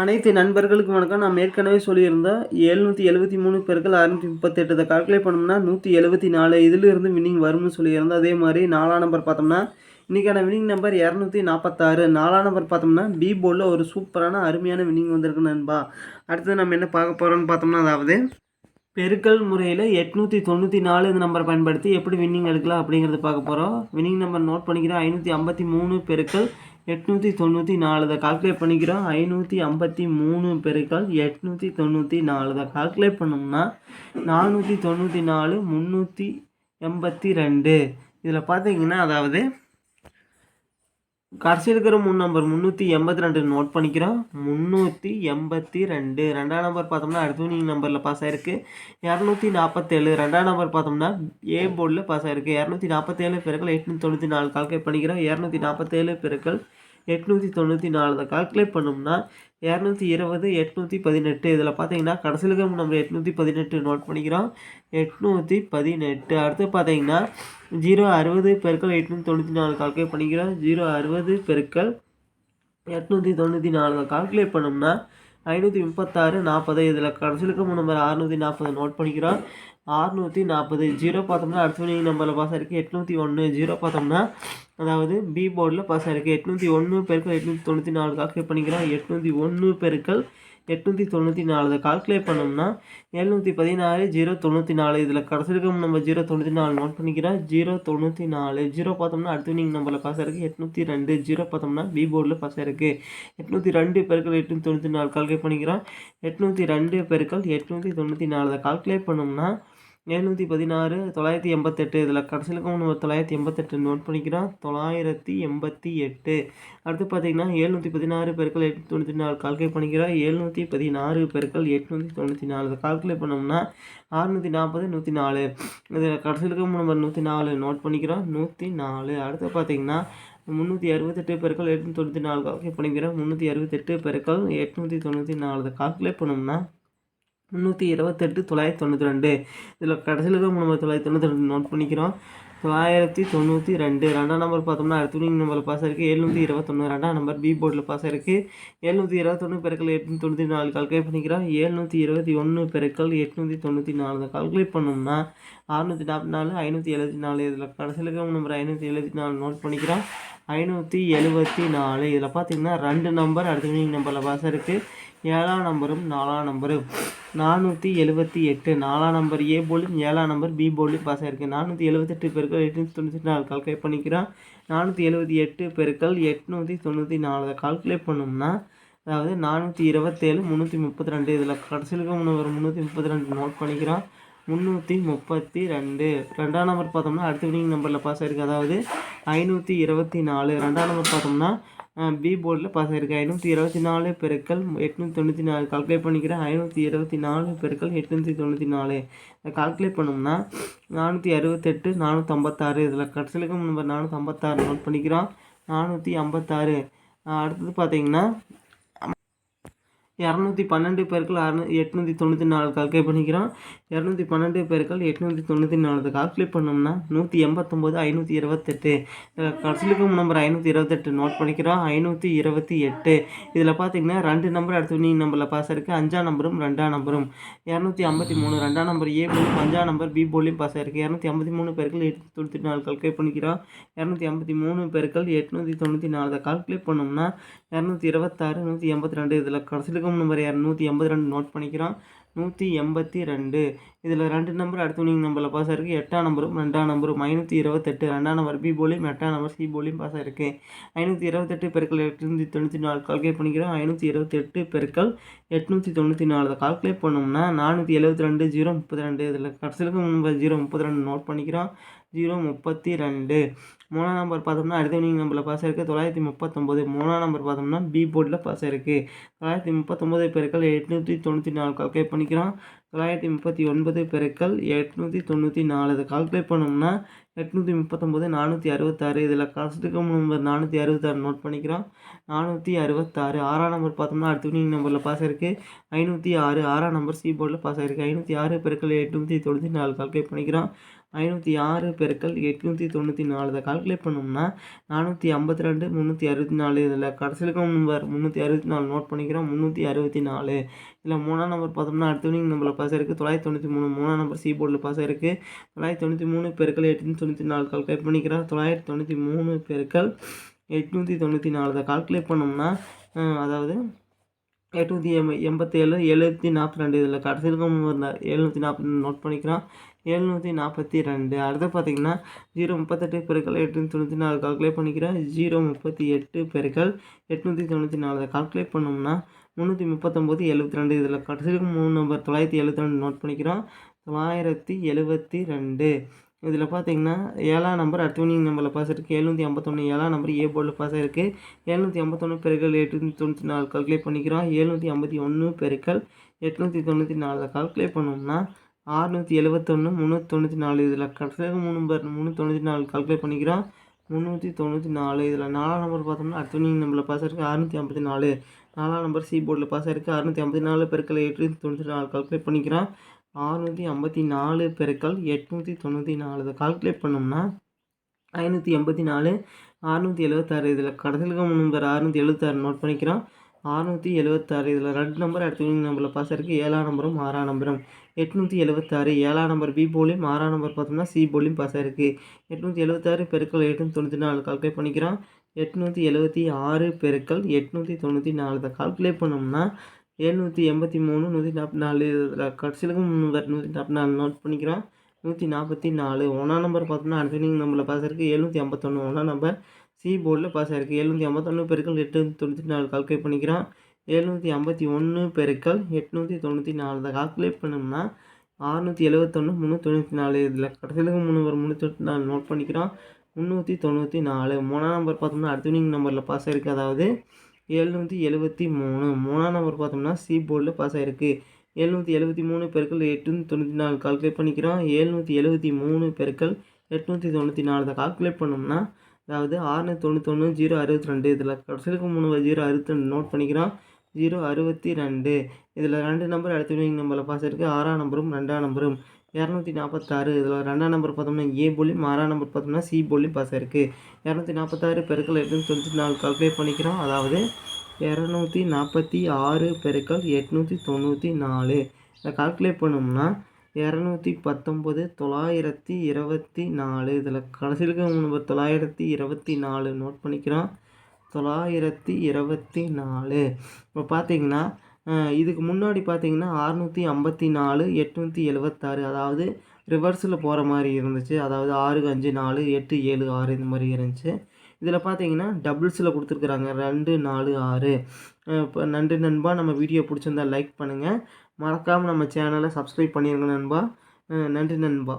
அனைத்து நண்பர்களுக்கும் வணக்கம். நான் ஏற்கனவே சொல்லியிருந்தேன் எழுநூற்றி எழுபத்தி மூணு பெருக்கள் அறுநூற்றி முப்பத்தெட்டு இதை கால்குலேட் பண்ணோம்னா நூற்றி எழுபத்தி நாலு. இதிலிருந்து வின்னிங் வரும்னு சொல்லியிருந்தேன். அதே மாதிரி நாலாம் நம்பர் பார்த்தோம்னா இன்றைக்கான வின்னிங் நம்பர் இரநூத்தி நாற்பத்தாறு. நாலாம் நம்பர் பார்த்தோம்னா பி போர்டில் ஒரு சூப்பரான அருமையான வின்னிங் வந்திருக்கு நண்பா. அடுத்தது நம்ம என்ன பார்க்க போகிறோம்னு பார்த்தோம்னா அதாவது பெருக்கல் முறையில் எட்நூற்றி தொண்ணூற்றி நாலு இந்த நம்பர் பயன்படுத்தி எப்படி வின்னிங் எடுக்கலாம் அப்படிங்கிறது பார்க்க போகிறோம் வின்னிங் நம்பர் நோட் பண்ணிக்கிறோம் ஐநூற்றி ஐம்பத்தி மூணு பெருக்கள் எட்நூற்றி தொண்ணூற்றி நாலு தான் கால்குலேட் பண்ணிக்கிறோம். ஐநூற்றி ஐம்பத்தி மூணு பெருக்கள் எட்நூற்றி தொண்ணூற்றி நாலு தான் கால்குலேட் பண்ணோம்னா நானூற்றி தொண்ணூற்றி நாலு முந்நூற்றி எண்பத்தி ரெண்டு. இதில் பார்த்தீங்கன்னா அதாவது கடைசி இருக்கிற மூணு நம்பர் முந்நூற்றி எண்பத்தி ரெண்டு நோட் பண்ணிக்கிறோம். முந்நூற்றி எண்பத்தி ரெண்டு. ரெண்டாம் நம்பர் பார்த்தோம்னா அடுத்த நம்பரில் பாஸ் ஆயிருக்கு. இரநூத்தி நாற்பத்தேழு ரெண்டாம் நம்பர் பார்த்தோம்னா ஏ போர்டில் பாஸ் ஆயிருக்கு. இரநூத்தி நாற்பத்தேழு பிறகு எட்நூற்றி தொண்ணூற்றி நாலு கால்குலேட் பண்ணிக்கிறோம். இரநூத்தி நாற்பத்தேழு பிறகு எட்நூற்றி தொண்ணூற்றி நாலு அதை கால்குலேட் பண்ணோம்னா இரநூத்தி இருபது எட்நூற்றி பதினெட்டு. இதில் பார்த்தீங்கன்னா கடைசியில் நம்ம எட்நூற்றி பதினெட்டு நோட் பண்ணிக்கிறோம். எட்நூற்றி பதினெட்டு. அடுத்து பார்த்தீங்கன்னா ஜீரோ அறுபது பெருக்கள் எட்நூற்றி தொண்ணூற்றி நாலு கால்குலேட் பண்ணிக்கிறோம். ஜீரோ அறுபது பெருக்கள் எட்நூற்றி தொண்ணூற்றி நாலு கால்குலேட் பண்ணோம்னா ஐநூற்றி முப்பத்தாறு நாற்பது. இதில் கடைசியில் நம்பர் அறுநூற்றி நாற்பது நோட் பண்ணிக்கிறோம். அறுநூற்றி நாற்பது ஜீரோ பார்த்தோம்னா அடுத்த நம்பரில் பாஸ் ஆயிருக்கு. எட்நூற்றி ஒன்று ஜீரோ பார்த்தோம்னா அதாவது பி போர்டில் பாஸ் ஆயிருக்கு. எட்நூற்றி ஒன்று பெருக்கள் எட்நூற்றி தொண்ணூற்றி நாலு கால்குலேட் பண்ணிக்கிறோம். எட்நூற்றி ஒன்று பெருக்கள் எட்நூற்றி தொண்ணூற்றி நாலு இதை கால்குலேட் பண்ணோம்னா எழுநூற்றி பதினாறு ஜீரோ தொண்ணூற்றி நாலு. இதில் கடைசிக்கும் நம்ம ஜீரோ தொண்ணூற்றி நாலு நோட் பண்ணிக்கிறோம் ஜீரோ தொண்ணூற்றி நாலு. ஜீரோ பார்த்தோம்னா அடுத்த நீங்கள் நம்பரில் பாஸ் இருக்குது எட்நூற்றி ரெண்டு. ஜீரோ பார்த்தோம்னா பி போர்டில் பாஸ் இருக்குது எட்நூற்றி ரெண்டு பெருக்கள் எட்நூற்றி தொண்ணூற்றி நாலு கால்குலேட் பண்ணிக்கிறோம் எட்நூற்றி ரெண்டு பெருக்கள் எட்நூற்றி தொண்ணூற்றி நாலு இதை கால்குலேட் பண்ணோம்னா எழுநூற்றி பதினாறு தொள்ளாயிரத்தி எண்பத்தெட்டு இதில் கடைசியில் நம்ம தொள்ளாயிரத்தி எண்பத்தெட்டு நோட் பண்ணிக்கிறோம். தொள்ளாயிரத்தி எண்பத்தி எட்டு. அடுத்து பார்த்தீங்கன்னா எழுநூற்றி பதினாறு பெருக்கள் எட்நூற்றி தொண்ணூற்றி நாலு கால்குலேட் பண்ணிக்கிறோம். எழுநூற்றி பதினாறு பெருக்கள் எட்நூற்றி தொண்ணூற்றி நாலு. இதை கால்குலேட் பண்ணோம்னா அறுநூற்றி நாற்பது நூற்றி நாலு. இதில் கடைசியில் நம்ம நூற்றி நாலு நோட் பண்ணிக்கிறோம். நூற்றி நாலு. அடுத்து பார்த்தீங்கன்னா முந்நூற்றி அறுபத்தெட்டு பெருக்கள் எட்நூற்றி தொண்ணூற்றி நாலு கால்குலேட் பண்ணிக்கிறோம். முந்நூற்றி அறுபத்தெட்டு பெருக்கள் எட்நூற்றி தொண்ணூற்றி நாலு. இதை கால்குலேட் பண்ணோம்னா முந்நூற்றி இருபத்தெட்டு தொள்ளாயிரத்தி தொண்ணூற்றி ரெண்டு. இதில் கடைசியில் தான் நம்ம தொள்ளாயிரத்தி தொண்ணூற்றி ரெண்டு நோட் பண்ணிக்கிறோம். தொள்ளாயிரத்தி தொண்ணூற்றி ரெண்டு. ரெண்டாம் நம்பர் பார்த்தோம்னா அடுத்த வினிங் நம்பரில் பாஸ் ஆயிருக்கு. எழுநூற்றி இருபத்தொன்று ரெண்டாம் நம்பர் பி போர்டில் பாஸ் ஆயிருக்கு. எழுநூற்றி இருபத்தொன்று பெருக்கள் எட்நூற்றி தொண்ணூற்றி நாலு கால்குலேட் பண்ணிக்கிறோம். எழுநூற்றி இருபத்தி ஒன்று பெருக்கள் எட்நூற்றி தொண்ணூற்றி நாலு. கால்குலேட் பண்ணோம்னா அறுநூற்றி நாற்பத்தி நாலு ஐநூற்றி எழுபத்தி நாலு. இதில் கடைசியில் நம்பர் ஐநூற்றி எழுபத்தி நாலு நோட் பண்ணிக்கிறோம். ஐநூற்றி எழுபத்தி நாலு. இதில் பார்த்தீங்கன்னா ரெண்டு நம்பர் அடுத்த வினிங் நம்பரில் பாஸ் இருக்குது ஏழாம் நம்பரும் நாலாம் நம்பரும் நானூற்றி எழுபத்தி எட்டு. நாலாம் நம்பர் ஏ போலும் ஏழாம் நம்பர் பி போலும் பாஸ் ஆயிருக்கு நானூற்றி எழுபத்தெட்டு பெருக்கள் எட்நூற்றி தொண்ணூற்றி நாலு கால்குலேட் பண்ணிக்கிறோம். நானூற்றி எழுபத்தி எட்டு பெருக்கள் எட்நூற்றி தொண்ணூற்றி நாலு. கால்குலேட் பண்ணோம்னா அதாவது நானூற்றி இருபத்தேழு முந்நூற்றி முப்பத்தி ரெண்டு. இதில் கடைசியில் முன்னவர் முந்நூற்றி முப்பத்தி ரெண்டு நோட் பண்ணிக்கிறோம். முந்நூற்றி முப்பத்தி ரெண்டு. ரெண்டாம் நம்பர் பார்த்தோம்னா அடுத்த வினிங் நம்பரில் பாஸ் ஆயிருக்கு அதாவது ஐநூற்றி இருபத்தி நாலு. ரெண்டாம் நம்பர் பார்த்தோம்னா பி போர்டில் பாஸ் ஆகிருக்கு ஐநூற்றி இருபத்தி நாலு பெருக்கள் எட்நூற்றி தொண்ணூற்றி நாலு. கால்குலேட் பண்ணிக்கிறேன். ஐநூற்றி இருபத்தி நாலு பெருக்கள் எட்நூற்றி தொண்ணூற்றி நாலு. இதை கால்குலேட் பண்ணோம்னா நானூற்றி அறுபத்தெட்டு நானூற்றி ஐம்பத்தாறு. இதில் கடைசிலுக்கும் நம்பர் நானூற்றி ஐம்பத்தாறு நோட் பண்ணிக்கிறோம். நானூற்றி ஐம்பத்தாறு. அடுத்தது பார்த்தீங்கன்னா இரநூத்தி பன்னெண்டு பேருக்கள் அறுநூ எட்நூற்றி தொண்ணூற்றி நாலு கால்குலேட் பண்ணிக்கிறோம். இரநூத்தி பன்னெண்டு பேருக்கள் எட்நூற்றி தொண்ணூற்றி நாலு கால்குலேட் பண்ணோம்னா நூற்றி எண்பத்தொம்போது ஐநூற்றி இருபத்தெட்டு. கடைசிலுக்கும் நம்பர் ஐநூற்றி இருபத்தெட்டு நோட் பண்ணிக்கிறோம். ஐநூற்றி இருபத்தி எட்டு. இதில் பார்த்தீங்கன்னா ரெண்டு நம்பர் அடுத்து நீ நம்பரில் பாஸ் இருக்குது அஞ்சாம் நம்பரும் ரெண்டாம் நம்பரும் இரநூத்தி ஐம்பத்தி மூணு ரெண்டாம் நம்பர் ஏ போலியும் அஞ்சாம் நம்பர் பி போலியும் பாஸ் ஆயிருக்கு. இரநூத்தி ஐம்பத்தி மூணு பேருக்கள் எட்நூற்றி தொண்ணூற்றி நாலு கால்குலேட் பண்ணிக்கிறோம். இரநூத்தி ஐம்பத்தி மூணு பேருக்கள் எட்நூற்றி தொண்ணூற்றி நாலு கால்குலேட் பண்ணோம்னா இரநூத்தி இருபத்தாறு நூற்றி எண்பத்தி ரெண்டு இதில் கடைசிலுக்கும் ரூம் நம்பர் இரநூத்தி எண்பத்தி ரெண்டு நோட் பண்ணிக்கிறோம். நூற்றி எண்பத்தி ரெண்டு. இதில் ரெண்டு நம்பர் அடுத்த நீங்கள் நம்பரில் பாஸ் ஆயிருக்கு. எட்டாம் நம்பரும் ரெண்டாம் நம்பரும் ஐநூற்றி இருபத்தெட்டு. ரெண்டாம் நம்பர் பி போலியும் எட்டாம் நம்பர் சி போலியும் பாஸ் ஆயிருக்கு. ஐநூற்றி இருபத்தெட்டு பெருக்கள் எட்நூற்றி தொண்ணூற்றி நாலு. கால்குலேட் பண்ணிக்கிறோம். ஐநூற்றி இருபத்தெட்டு பெருக்கள் எட்நூற்றி தொண்ணூற்றி நாலு. கால்குலேட் பண்ணோம்னா நானூற்றி எழுபத்தி ரெண்டு ஜீரோ முப்பத்தி ரெண்டு. இதில் கடைசிலுக்கு நம்பர் ஜீரோ முப்பத்தி ரெண்டு நோட் பண்ணிக்கிறோம். ஜீரோ முப்பத்தி ரெண்டு. மூணாம் நம்பர் பார்த்தோம்னா அடுத்த வினிங் நம்பரில் பாஸ் இருக்குது தொள்ளாயிரத்தி முப்பத்தொம்போது மூணாம் நம்பர் பார்த்தோம்னா பி போர்டில் பாஸ் இருக்குது தொள்ளாயிரத்தி முப்பத்தொம்போது பெருக்கள் எட்நூற்றி தொண்ணூற்றி நாலு கால்குலேட் பண்ணிக்கிறோம். தொள்ளாயிரத்தி முப்பத்தி ஒன்பது பெருக்கள் எட்நூற்றி தொண்ணூற்றி நாலு. அதை கால்குலேட் பண்ணோம்னா எட்நூற்றி முப்பத்தொம்போது நானூற்றி அறுபத்தாறு. இதில் கஷ்டத்துக்கு நம்பர் நானூற்றி அறுபத்தாறு நோட் பண்ணிக்கிறோம். நானூற்றி அறுபத்தாறு. ஆறாம் நம்பர் பார்த்தோம்னா அடுத்த வினிங் நம்பரில் பாஸ் ஆயிருக்கு. ஐநூற்றி ஆறு. ஆறாம் நம்பர் சி போர்டில் பாஸ் ஆயிருக்கு. ஐநூற்றி ஆறு பெருக்கள் எட்நூற்றி தொண்ணூற்றி நாலு. கால்குலேட் பண்ணிக்கிறோம். ஐநூற்றி ஆறு பெருக்கள் எட்நூற்றி தொண்ணூற்றி நாலு. இதை கால்குலேட் பண்ணோம்னா நானூற்றி ஐம்பத்தி ரெண்டு முந்நூற்றி அறுபத்தி நாலு. இதில் கடைசியில் நம்பர் முந்நூற்றி அறுபத்தி நாலு நோட் பண்ணிக்கிறோம். முந்நூற்றி அறுபத்தி நாலு. இதில் மூணாம் நம்பர் பார்த்தோம்னா அடுத்த நீங்கள் நம்பரில் பாஸ் இருக்குது தொள்ளாயிரத்தி தொண்ணூற்றி மூணு மூணாம் நம்பர் சி போர்டில் பாஸ் இருக்குது தொள்ளாயிரத்தி தொண்ணூற்றி மூணு பெருக்கள் எட்நூற்றி தொண்ணூற்றி நாலு கால்குலேட் பண்ணிக்கிறோம் தொள்ளாயிரத்தி தொண்ணூற்றி மூணு பெருக்கள் எட்நூற்றி தொண்ணூற்றி நாலு அதை கால்குலேட் பண்ணோம்னா அதாவது எட்நூற்றி எம் எண்பத்தேழு எழுநூற்றி நாற்பத்தி ரெண்டு இதில் கடைசி இருக்கும் எழுநூற்றி நாற்பத்தி நோட் பண்ணிக்கிறோம் எழுநூற்றி நாற்பத்தி ரெண்டு. அடுத்து பார்த்தீங்கன்னா ஜீரோ முப்பத்தெட்டு பெருக்கள் எட்நூற்றி தொண்ணூற்றி நாலு கால்குலேட் பண்ணிக்கிறேன் ஜீரோ முப்பத்தி எட்டு பெருக்கள் எட்நூற்றி தொண்ணூற்றி நாலு கால்குலேட் பண்ணோம்னா முந்நூற்றி முப்பத்தொம்போது எழுபத்தி ரெண்டு இதில் கடைசி மூணு நம்பர் தொள்ளாயிரத்தி எழுபத்தி ரெண்டு நோட் பண்ணிக்கிறோம். தொள்ளாயிரத்தி எழுபத்தி ரெண்டு. இதில் பார்த்தீங்கன்னா ஏழாம் நம்பர் அட்வினிங் நம்பரில் பாஸ் இருக்குது எழுநூற்றி ஐம்பத்தொன்று ஏழாம் நம்பர் ஏ போர்டில் பாஸ் ஆகிருக்கு எழுநூற்றி ஐம்பத்தொன்று பெருக்கள் எட்நூற்றி தொண்ணூற்றி நாலு கால்குலேட் பண்ணிக்கிறோம். எழுநூற்றி ஐம்பத்தி ஒன்று பெருக்கள் எட்நூற்றி தொண்ணூற்றி நாலில் கால்குலேட் பண்ணோம்னா ஆறுநூற்றி எழுபத்தொன்று முந்நூற்றி தொண்ணூற்றி நாலு இதில் கடைசியாக மூணு நம்பர் முந்நூற்றி தொண்ணூற்றி நாலு கால்குலேட் பண்ணிக்கிறோம். முந்நூற்றி தொண்ணூற்றி நாலு இதில் நாலாம் நம்பர் பார்த்தோம்னா அட்வினிங் நம்பரில் பாஸ் இருக்குது அறுநூற்றி ஐம்பத்தி நாலு. நாலாம் நம்பர் சி போர்டில் பாஸ் ஆகிருக்கு அறுநூற்றி ஐம்பத்தி நாலு பெருக்கள் எட்நூற்றி தொண்ணூற்றி நாலு கால்குலேட் பண்ணிக்கிறோம். ஆறுநூற்றி ஐம்பத்தி நாலு பெருக்கள் எட்நூற்றி தொண்ணூற்றி நாலு. இதை கால்குலேட் பண்ணோம்னா ஐநூற்றி எண்பத்தி நாலு அறுநூற்றி எழுபத்தாறு இதில் கடைசியில் நம்பர் அறுநூற்றி எழுபத்தாறு நோட் பண்ணிக்கிறோம். அறுநூற்றி எழுபத்தாறு இதில் ரெண்டு நம்பர் அடுத்த நம்பரில் பாஸ் இருக்குது ஏழாம் நம்பரும் ஆறாம் நம்பரும் எட்நூற்றி எழுபத்தாறு ஏழாம் நம்பர் பி போலியும் ஆறாம் நம்பர் பார்த்தோம்னா சி போலியும் பாஸ் ஆகிருக்கு எட்நூற்றி எழுபத்தாறு பெருக்கள் எட்நூற்றி தொண்ணூற்றி நாலு கால்குலேட் பண்ணிக்கிறோம். எட்நூற்றி எழுபத்தி ஆறு பெருக்கள் எட்நூற்றி தொண்ணூற்றி நாலு. இதை கால்குலேட் பண்ணோம்னா எழுநூற்றி எண்பத்தி மூணு நூற்றி நாற்பத்தி நாலு இதில் கடைசியிலுக்கும் நூற்றி நாற்பத்தி நாலு நோட் பண்ணிக்கிறோம். நூற்றி நாற்பத்தி நாலு ஒன்றாம் நம்பர் பார்த்தோம்னா அன்ஃபினிங் நம்பரில் பாஸ் ஆயிருக்கு. எழுநூற்றி ஐம்பத்தொன்று ஒன்றாம் நம்பர் சி போர்டில் பாஸ் ஆயிருக்கு. எழுநூற்றி ஐம்பத்தொன்று பெருக்கள் எட்நூற்றி தொண்ணூற்றி நாலு கால்குலேட் பண்ணிக்கிறோம். எழுநூற்றி ஐம்பத்தி ஒன்று பெருக்கள் எட்நூற்றி தொண்ணூற்றி நாலு இதை கால்குலேட் பண்ணோம்னா அறுநூற்றி எழுபத்தொன்று முந்நூற்றி தொண்ணூற்றி நாலு இதில் கடைசியிலுக்கும் முந்நூறு முந்நூற்றி நாலு நோட் பண்ணிக்கிறோம். முந்நூற்றி தொண்ணூற்றி நாலு மூணாம் நம்பர் பார்த்தோம்னா அடுத்த நம்பரில் பாஸ் ஆயிருக்கு. அதாவது எழுநூற்றி எழுபத்தி மூணு. மூணாம் நம்பர் பார்த்தோம்னா சி போர்டில் பாஸ் ஆகிருக்கு எழுநூற்றி எழுபத்தி மூணு பெருக்கள் எட்நூற்றி தொண்ணூற்றி நாலு கால்குலேட் பண்ணிக்கிறோம். எழுநூற்றி எழுபத்தி மூணு பெருக்கள் எட்நூற்றி தொண்ணூற்றி நாலு தான் கால்குலேட் பண்ணோம்னா அதாவது ஆறுநூற்றி தொண்ணூத்தொன்று ஜீரோ அறுபத்தி ரெண்டு. இதில் கடைசிக்கு மூணு ஜீரோ அறுபத்தி ரெண்டு நோட் பண்ணிக்கிறோம். ஜீரோ அறுபத்தி ரெண்டு. இதில் ரெண்டு நம்பர் அடுத்த நம்பரில் பாஸ் இருக்குது ஆறாம் நம்பரும் ரெண்டாம் நம்பரும் இரநூத்தி நாற்பத்தாறு இதில் ரெண்டாம் நம்பர் பார்த்தோம்னா ஏ போலியும் ஆறாம் நம்பர் பார்த்தோம்னா சி போலியும் பாஸ் இருக்குது இரநூத்தி நாற்பத்தாறு பெருக்கள் எட்நூற்றி தொண்ணூற்றி நாலு கால்குலேட் பண்ணிக்கிறோம். அதாவது இரநூத்தி நாற்பத்தி ஆறு பெருக்கள் எட்நூற்றி தொண்ணூற்றி நாலு. இதை கால்குலேட் பண்ணோம்னா இரநூத்தி பத்தொம்பது தொள்ளாயிரத்தி இருபத்தி நாலு. இதில் கடைசியிலுக்கு நம்ம தொள்ளாயிரத்தி இருபத்தி நாலு நோட் பண்ணிக்கிறோம். தொள்ளாயிரத்தி இருபத்தி நாலு. இப்போ பார்த்தீங்கன்னா இதுக்கு முன்னாடி பார்த்தீங்கன்னா அறுநூற்றி ஐம்பத்தி நாலு எட்நூற்றி எழுபத்தாறு அதாவது ரிவர்ஸில் போகிற மாதிரி இருந்துச்சு. அதாவது ஆறு அஞ்சு நாலு எட்டு ஏழு ஆறு இந்த மாதிரி இருந்துச்சு. இதில் பார்த்தீங்கன்னா டபுள்ஸில் கொடுத்துருக்குறாங்க. ரெண்டு நாலு ஆறு. இப்போ நன்றி நண்பா. நம்ம வீடியோ பிடிச்சிருந்தா லைக் பண்ணுங்கள் மறக்காமல் நம்ம சேனலை சப்ஸ்கிரைப் பண்ணிடுங்க நண்பா. நன்றி நண்பா.